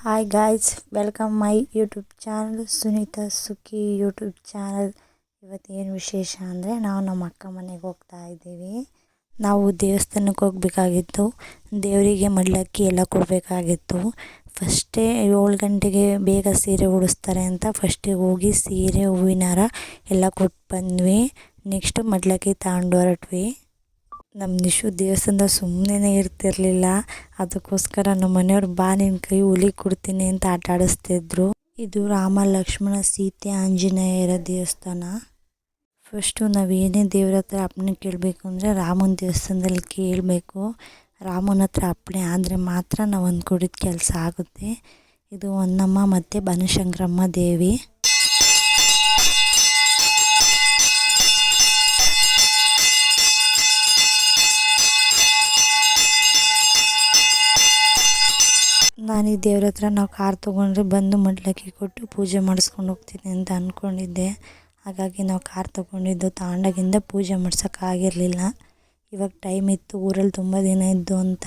Hi guys welcome my YouTube channel Sunita Sukhi YouTube channel ಇವತ್ತು ಏನು ವಿಶೇಷ ಅಂದರೆ ನಾವು ನಮ್ಮ ಅಕ್ಕ ಮನೆಗೆ ಹೋಗ್ತಾ ಇದ್ದೀವಿ. ನಾವು ದೇವಸ್ಥಾನಕ್ಕೆ ಹೋಗಬೇಕಾಗಿತ್ತು. ದೇವರಿಗೆ ಮಡ್ಲಕ್ಕಿ ಎಲ್ಲ ಕೊಡಬೇಕಾಗಿತ್ತು. ಫಸ್ಟೇ ಏಳು ಗಂಟೆಗೆ ಬೇಗ ಸೀರೆ ಉಡಿಸ್ತಾರೆ ಅಂತ ಫಸ್ಟಿಗೆ ಹೋಗಿ ಸೀರೆ ಹೂವಿನಾರ ಎಲ್ಲ ಕೊಟ್ಟು ಬಂದ್ವಿ. ನೆಕ್ಸ್ಟ್ ಮಡ್ಲಕ್ಕಿ ತಗೊಂಡು ಹೊರಟ್ವಿ. ನಮ್ಮ ನಿಶು ದೇವಸ್ಥಾನದ ಸುಮ್ಮನೆ ಇರ್ತಿರ್ಲಿಲ್ಲ. ಅದಕ್ಕೋಸ್ಕರ ನಮ್ಮ ಮನೆಯವ್ರು ಬಾ ನಿನ್ನ ಕೈ ಹುಲಿ ಕೊಡ್ತೀನಿ ಅಂತ ಆಟ ಆಡಿಸ್ತಿದ್ರು ಇದು ರಾಮ ಲಕ್ಷ್ಮಣ ಸೀತೆ ಆಂಜನೇಯರ ದೇವಸ್ಥಾನ. ಫಸ್ಟು ನಾವು ಏನೇ ದೇವ್ರ ಹತ್ರ ಅಪ್ಪಣೆ ಕೇಳಬೇಕು ಅಂದರೆ ರಾಮನ ದೇವಸ್ಥಾನದಲ್ಲಿ ಕೇಳಬೇಕು. ರಾಮನ ಹತ್ರ ಅಪ್ಪಣೆ ಆದರೆ ಮಾತ್ರ ನಾವು ಅಂದ್ಕೊಂಡಿದ್ದ ಕೆಲಸ ಆಗುತ್ತೆ. ಇದು ಹೊನ್ನಮ್ಮ ಮತ್ತು ಬನಶಂಕರಮ್ಮ ದೇವಿ. ಈ ದೇವ್ರ ಹತ್ರ ನಾವು ಕಾರ್ ತೊಗೊಂಡ್ರೆ ಬಂದು ಮಡ್ಲಕ್ಕಿ ಕೊಟ್ಟು ಪೂಜೆ ಮಾಡಿಸ್ಕೊಂಡು ಹೋಗ್ತೀನಿ ಅಂತ ಅಂದ್ಕೊಂಡಿದ್ದೆ ಹಾಗಾಗಿ ನಾವು ಕಾರ್ ತೊಗೊಂಡಿದ್ದು ತಗೊಂಡಾಗಿಂದ ಪೂಜೆ ಮಾಡ್ಸೋಕ್ಕಾಗಿರಲಿಲ್ಲ ಇವಾಗ ಟೈಮ್ ಇತ್ತು, ಊರಲ್ಲಿ ತುಂಬ ದಿನ ಇದ್ದು ಅಂತ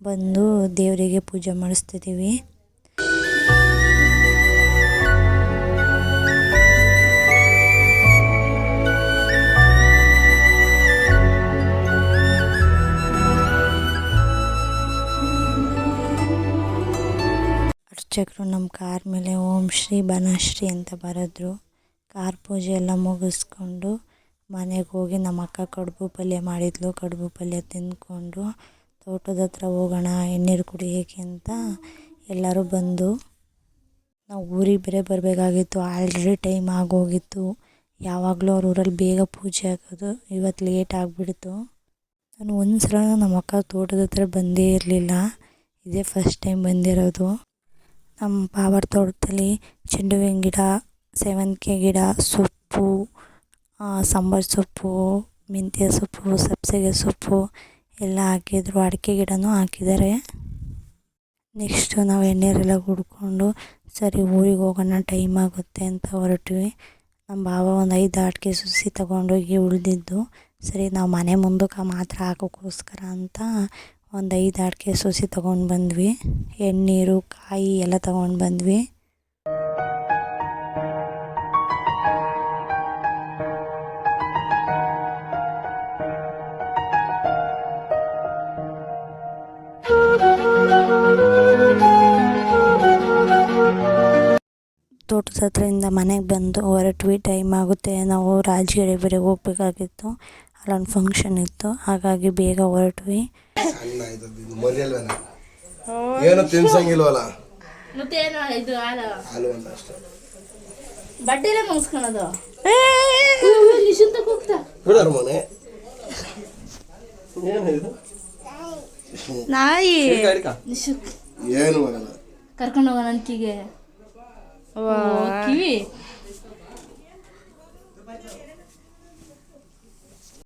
ಬಂದು ದೇವರಿಗೆ ಪೂಜೆ ಮಾಡಿಸ್ತಿದ್ದೀವಿ ಅರ್ಚಕರು ನಮ್ಮ ಕಾರ್ ಮೇಲೆ ಓಂ ಶ್ರೀ ಬನಶ್ರೀ ಅಂತ ಬರೆದ್ರು. ಕಾರ್ ಪೂಜೆ ಎಲ್ಲ ಮುಗಿಸ್ಕೊಂಡು ಮನೆಗೆ ಹೋಗಿ ನಮ್ಮ ಅಕ್ಕ ಕಡುಬು ಪಲ್ಯ ಮಾಡಿದ್ಲು. ಕಡುಬು ಪಲ್ಯ ತಿಂದ್ಕೊಂಡು ತೋಟದ ಹತ್ರ ಹೋಗೋಣ ಎಣ್ಣೀರು ಕುಡಿಯೋಕ್ಕೆ ಅಂತ ಎಲ್ಲರೂ ಬಂದು ನಾವು ಊರಿಗೆ ಬೇರೆ ಬರಬೇಕಾಗಿತ್ತು. ಆಲ್ರೆಡಿ ಟೈಮ್ ಆಗೋಗಿತ್ತು. ಯಾವಾಗಲೂ ಅವ್ರ ಊರಲ್ಲಿ ಬೇಗ ಪೂಜೆ ಆಗೋದು ಇವತ್ತು ಲೇಟ್ ಆಗಿಬಿಡ್ತು. ನಾನು ಒಂದು ಸಲ ನಮ್ಮ ಅಕ್ಕ ತೋಟದ ಹತ್ರ ಬಂದೇ ಇರಲಿಲ್ಲ. ಇದೇ ಫಸ್ಟ್ ಟೈಮ್ ಬಂದಿರೋದು. ನಮ್ಮ ಪಾವರ್ ತೋಟದಲ್ಲಿ ಚೆಂಡು ಹೂವಿನ ಗಿಡ, ಸೇವಂತಿಗೆ ಗಿಡ, ಸೊಪ್ಪು ಸಾಂಬಾರು ಸೊಪ್ಪು, ಮೆಂತ್ಯ ಸೊಪ್ಪು ಸಬ್ಬಸಿಗೆ ಸೊಪ್ಪು ಎಲ್ಲ ಹಾಕಿದ್ರು. ಅಡಿಕೆ ಗಿಡನೂ ಹಾಕಿದ್ದಾರೆ. ನೆಕ್ಸ್ಟು ನಾವು ಎಣ್ಣೆರೆಲ್ಲ ಕುಡ್ಕೊಂಡು ಸರಿ ಊರಿಗೆ ಹೋಗೋಣ, ಟೈಮ್ ಆಗುತ್ತೆ ಅಂತ ಹೊರಟ್ವಿ. ನಮ್ಮ ಬಾವ ಒಂದು ಐದು ಅಡಿಕೆ ಸುಸಿ ತೊಗೊಂಡೋಗಿ ಉಳಿದಿದ್ದು. ಸರಿ ನಾವು ಮನೆ ಮುಂದಕ್ಕೆ ಮಾತ್ರ ಹಾಕೋಕ್ಕೋಸ್ಕರ ಅಂತ ಒಂದು ಐದು ಅಡಿಕೆ ಸೊಸಿ ತೊಗೊಂಡು ಬಂದ್ವಿ. ಎಣ್ಣೀರು, ಕಾಯಿ ಎಲ್ಲ ತೊಗೊಂಡು ಬಂದ್ವಿ. ತೋಟದ ಹತ್ರದಿಂದ ಮನೆಗೆ ಬಂದು ಹೊರಟ್ವಿ. ಟೈಮ್ ಆಗುತ್ತೆ. ನಾವು ರಾಜಗಿರಿ ಬೇರೆ ಹೋಗ್ಬೇಕಾಗಿತ್ತು. ಅಲ್ಲೊಂದು ಫಂಕ್ಷನ್ ಇತ್ತು. ಹಾಗಾಗಿ ಬೇಗ ಹೊರಟ್ವಿ. ಏನು ತಿನ್ಸಂಗಿಲ್ವಲ್ಲ? ಮತ್ತೇನು ಇದು ಹಾಲು? ಹಾಲು ಅಂತ ಅಷ್ಟೇ. ಬಡ್ಡೆಲ್ಲ ಮುಗಿಸ್ಕೊಳೋದು? ನಿಶುಂತ ಹೋಗ್ತಾ. ಬಿಡೋರು ಮನೆ ಏನು ಇದು? ನಾಯಿ. ನಿಶು ಏನು ಆಗಲ್ಲ. ಕರ್ಕೊಂಡು ಹೋಗೋಣ ಅಂತಿಗೆ. ಕಿವಿ.